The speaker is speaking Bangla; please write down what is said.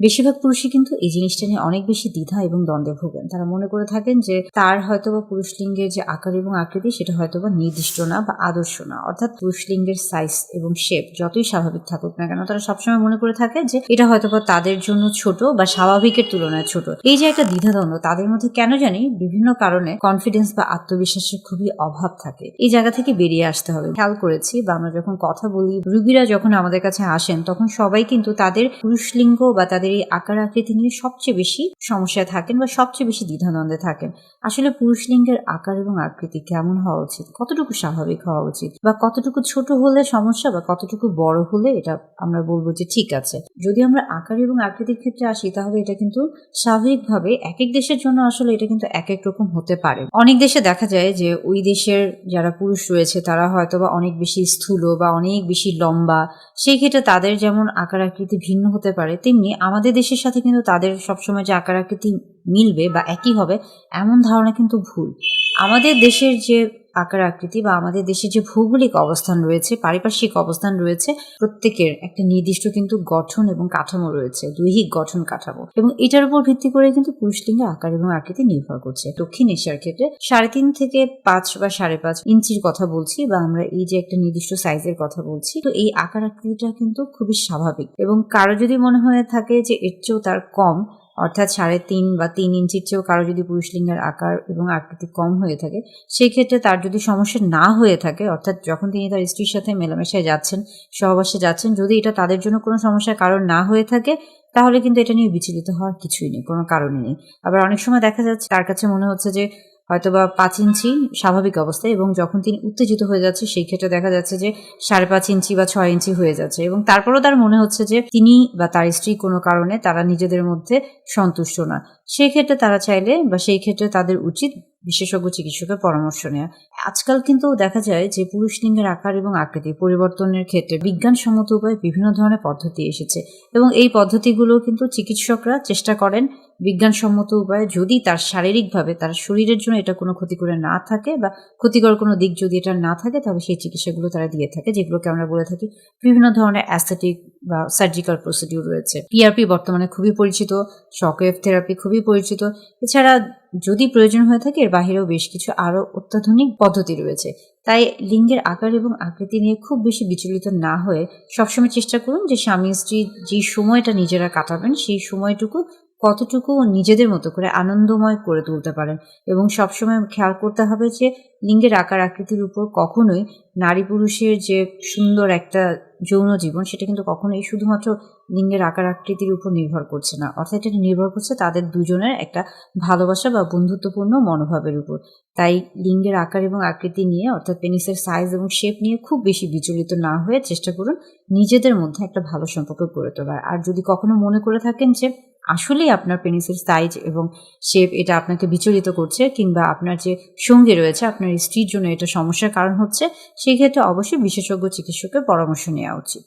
বেশিরভাগ পুরুষই কিন্তু এই জিনিসটা নিয়ে অনেক বেশি দ্বিধা এবং দ্বন্দ্বে ভোগেন। তারা মনে করে থাকেন যে তার হয়তো বা পুরুষ লিঙ্গের যে আকার এবং আকৃতি সেটা হয়তো বা নির্দিষ্ট না বা আদর্শ না। অর্থাৎ পুরুষ লিঙ্গের সাইজ এবং শেপ যতই স্বাভাবিক থাকুক না কেন, তারা সবসময় মনে করে থাকে যে এটা হয়তো বা তাদের জন্য ছোট বা স্বাভাবিকের তুলনায় ছোট। এই যে একটা দ্বিধাদ্বন্দ্ব, তাদের মধ্যে কেন জানি বিভিন্ন কারণে কনফিডেন্স বা আত্মবিশ্বাসের খুবই অভাব থাকে। এই জায়গা থেকে বেরিয়ে আসতে হবে। খেয়াল করেছি বা আমরা যখন কথা বলি, রুগীরা যখন আমাদের কাছে আসেন, তখন সবাই কিন্তু তাদের পুরুষ লিঙ্গ বা তাদের এই আকার আকৃতি নিয়ে সবচেয়ে বেশি সমস্যায় থাকেন বা সবচেয়ে বেশি দ্বিধাদ্বন্দ্বে থাকেন। আসলে পুরুষ লিঙ্গের আকার এবং আকৃতি কেমন হওয়া উচিত? কতটুকু স্বাভাবিক হওয়া উচিত? বা কতটুকু ছোট হলে সমস্যা বা কতটুকু বড় হলে এটা আমরা বলব যে ঠিক আছে। যদি আমরা আকার এবং আকৃতির ক্ষেত্রে আসি, তাহলে এটা কিন্তু স্বাভাবিকভাবে এক এক দেশের জন্য আসলে এটা কিন্তু এক এক রকম হতে পারে। অনেক দেশে দেখা যায় যে ওই দেশের যারা পুরুষ রয়েছে, তারা হয়তো বা অনেক বেশি স্থূল বা অনেক বেশি লম্বা। সেই ক্ষেত্রে তাদের যেমন আকার আকৃতি ভিন্ন হতে পারে, তেমনি আমাদের দেশের সাথে কিন্তু তাদের সবসময় যে আকার আকৃতি মিলবে বা একই হবে, এমন ধারণা কিন্তু ভুল। আমাদের দেশের যে আকার, আকৃতি বা আমাদের দেশের যে ভৌগোলিক অবস্থান রয়েছে, পারিপার্শ্বিক অবস্থান রয়েছে, প্রত্যেকের একটা নির্দিষ্ট কিন্তু গঠন এবং কাঠামো রয়েছে, দৈহিক গঠন কাঠামো। এবং এটার উপর ভিত্তি করে কিন্তু পুরুষ লিঙ্গের আকার এবং আকৃতি নির্ভর করছে। দক্ষিণ এশিয়ার ক্ষেত্রে সাড়ে তিন থেকে পাঁচ বা সাড়ে পাঁচ ইঞ্চির কথা বলছি বা আমরা এই যে একটা নির্দিষ্ট সাইজের কথা বলছি, তো এই আকার, আকৃতিটা কিন্তু খুবই স্বাভাবিক। এবং কারও যদি মনে হয়ে থাকে যে এর চেয়েও তার কম অর্থাৎ সাড়ে তিন বা তিন ইঞ্চির চেয়েও কারও যদি পুরুষ লিঙ্গের আকার এবং আকৃতি কম হয়ে থাকে সেই ক্ষেত্রে তার যদি সমস্যা না হয়ে থাকে, অর্থাৎ যখন তিনি তার স্ত্রীর সাথে মেলামেশায় যাচ্ছেন, সহবাসে যাচ্ছেন, যদি এটা তাদের জন্য কোনো সমস্যার কারণ না হয়ে থাকে, তাহলে কিন্তু এটা নিয়ে বিচলিত হওয়ার কিছুই নেই, কোনো কারণই নেই। আবার অনেক সময় দেখা যাচ্ছে, তার কাছে মনে হচ্ছে যে হয়তোবা পাঁচ ইঞ্চি স্বাভাবিক অবস্থায় এবং যখন তিনি উত্তেজিত হয়ে যাচ্ছে, সেই ক্ষেত্রে দেখা যাচ্ছে যে সাড়ে পাঁচ ইঞ্চি বা ছয় ইঞ্চি হয়ে যাচ্ছে এবং তারপরেও তার মনে হচ্ছে যে তিনি বা তার স্ত্রী কোনো কারণে তারা নিজেদের মধ্যে সন্তুষ্ট না। সেই ক্ষেত্রে তারা চাইলে বা সেই ক্ষেত্রে তাদের উচিত বিশেষজ্ঞ চিকিৎসকের পরামর্শ নেওয়া। আজকাল কিন্তু দেখা যায় যে পুরুষ লিঙ্গের আকার এবং আকৃতি পরিবর্তনের ক্ষেত্রে বিজ্ঞানসম্মত উপায়ে বিভিন্ন ধরনের পদ্ধতি এসেছে এবং এই পদ্ধতিগুলো কিন্তু চিকিৎসকরা চেষ্টা করেন বিজ্ঞানসম্মত উপায়ে যদি তার শারীরিকভাবে তার শরীরের জন্য এটা কোনো ক্ষতি করে না থাকে বা ক্ষতিকর কোনো দিক যদি এটা না থাকে, তাহলে সেই চিকিৎসাগুলো তারা দিয়ে থাকে, যেগুলোকে আমরা বলে থাকি বিভিন্ন ধরনের অ্যাস্থেটিক বা সার্জিক্যাল প্রসিডিউর রয়েছে। পিআরপি বর্তমানে খুবই পরিচিত শকওয়েভ থেরাপি খুবই পরিচিত। এছাড়া যদি প্রয়োজন হয়ে থাকে, এর বাহিরেও বেশ কিছু আরও অত্যাধুনিক পদ্ধতি রয়েছে। তাই লিঙ্গের আকার এবং আকৃতি নিয়ে খুব বেশি বিচলিত না হয়ে সবসময় চেষ্টা করুন যে স্বামী স্ত্রী যে সময়টা নিজেরা কাটাবেন, সেই সময়টুকু কতটুকু নিজেদের মতো করে আনন্দময় করে তুলতে পারেন। এবং সবসময় খেয়াল করতে হবে যে, লিঙ্গের আকার আকৃতির উপর কখনোই নারী পুরুষের যে সুন্দর একটা যৌন জীবন, সেটা কিন্তু কখনোই শুধুমাত্র লিঙ্গের আকার আকৃতির উপর নির্ভর করছে না। অর্থাৎ এটা নির্ভর করছে তাদের দুজনের একটা ভালোবাসা বা বন্ধুত্বপূর্ণ মনোভাবের উপর। তাই লিঙ্গের আকার এবং আকৃতি নিয়ে, অর্থাৎ পেনিসের সাইজ এবং শেপ নিয়ে খুব বেশি বিচলিত না হয়ে চেষ্টা করুন নিজেদের মধ্যে একটা ভালো সম্পর্ক গড়ে তোলার। আর যদি কখনো মনে করে থাকেন যে আসলেই আপনার পেনিসের সাইজ এবং শেপ এটা আপনাকে বিচলিত করছে কিংবা আপনার যে সঙ্গী রয়েছে, আপনার স্ত্রীর জন্য এটা সমস্যার কারণ হচ্ছে, সেই ক্ষেত্রে অবশ্যই বিশেষজ্ঞ চিকিৎসকের পরামর্শ নেওয়া উচিত।